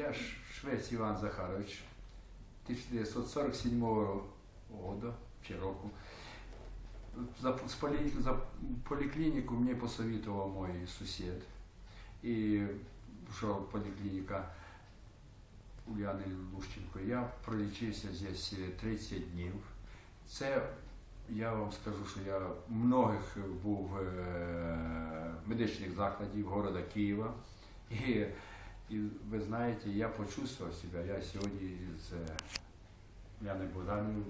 Я Швець Іван Захарович 1947 года, чи року. За, за поліклініку мені посоветував мой сусід. І що поліклініка Уляни Лущенко. Я пролічився здесь е, 30 днів. Це я вам скажу, що я в многих був е, медичних закладів города Києва. І, і ви знаєте, я почувствував себе. Я сьогодні з Яною Богданою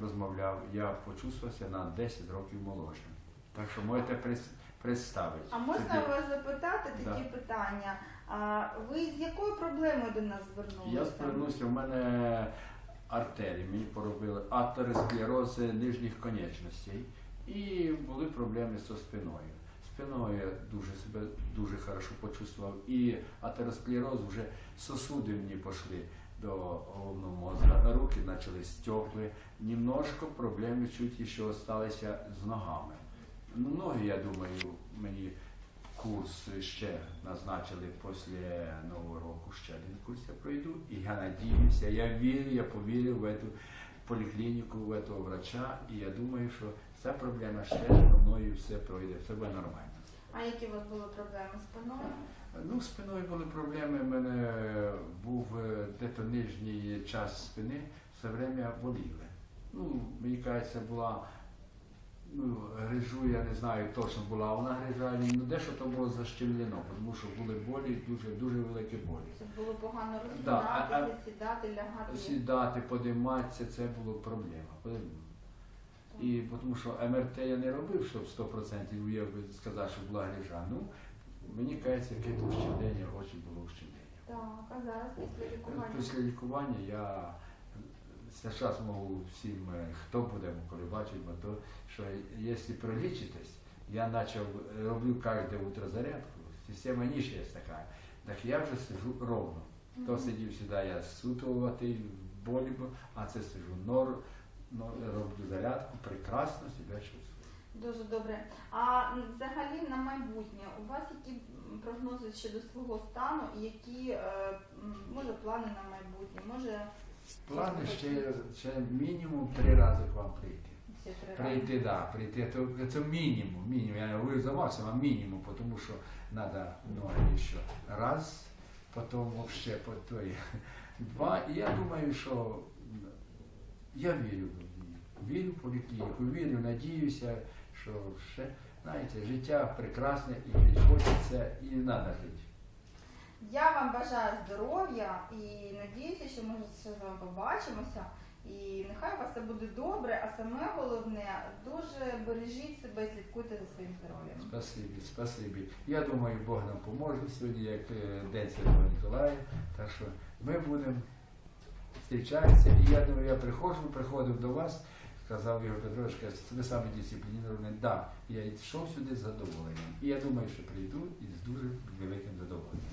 розмовляв, я почувствувався на 10 років молодшим. Так що можете представити. А можна собі. вас запитати такі Да. питання? А ви з якою проблемою до нас звернулися? Я звернувся, в мене артерії, мені поробили атеросклероз нижніх конечностей і були проблеми зі спиною. Спиною я дуже себе дуже хорошо почувствував. І атеросклероз вже сосуди мені пішли до головного мозга, руки почали стекли. Немножко проблеми чуть ще залишилися з ногами. Ну, ноги, я думаю, мені курс ще назначили після Нового року, ще один курс я пройду. І я надіюся, я вірю, я повірив в эту поліклініку, в этого врача, і я думаю, що ця проблема ще зі мною все пройде, все буде нормально. А які у вас були проблеми з спиною? Ну, з спиною були проблеми. У мене був дето нижній час спини, все время боліли. Ну, мені кажеться, була грижу, я не знаю точно була вона грижа, ну дещо то було защемлено, тому що були болі, дуже дуже великі болі. Це було погано Да, сідати, лягати. Сідати, подиматися, це було проблема. І тому що МРТ я не робив, щоб 100% я би сказав, що була грижа. Ну, мені кажеться, якесь ущемлення, дуже було ущемлення. Так, а зараз після лікування? Після лікування я зараз можу всім, хто буде коли бачить, бо то, що якщо пролічитись, я почав роблю кожне утро зарядку, система ніж є така, так я вже сижу ровно. То сидів сюди, я сутуватий, в болі, а це сижу нор, нор, роблю зарядку, прекрасно себе чувствую. Дуже добре. А взагалі на майбутнє у вас які прогнози щодо свого стану і які е, може плани на майбутнє? Може Плани ще, ще мінімум три рази к вам прийти. Прийти, да, прийти, то, це мінімум, мінімум. Я не говорю за максимум, а мінімум, тому що треба ноги ще раз, потім вообще по той два. І я думаю, що я вірю в неї. Вірю в поліклініку, вірю, надіюся, що ще, знаєте, життя прекрасне і жити хочеться, і треба жити. Я вам бажаю здоров'я і надіюся, що ми ще з вами побачимося. І нехай у вас все буде добре, а саме головне, дуже бережіть себе і слідкуйте за своїм здоров'ям. Спасибі, спасибі. Я думаю, Бог нам поможе сьогодні, як е, День Святого Миколая. Так що ми будемо зустрічатися. І я думаю, я приходжу, приходив до вас, сказав Ігор Петрович, каже, ви саме дисципліновані. Да, я йшов сюди з задоволенням. І я думаю, що прийду із дуже великим задоволенням.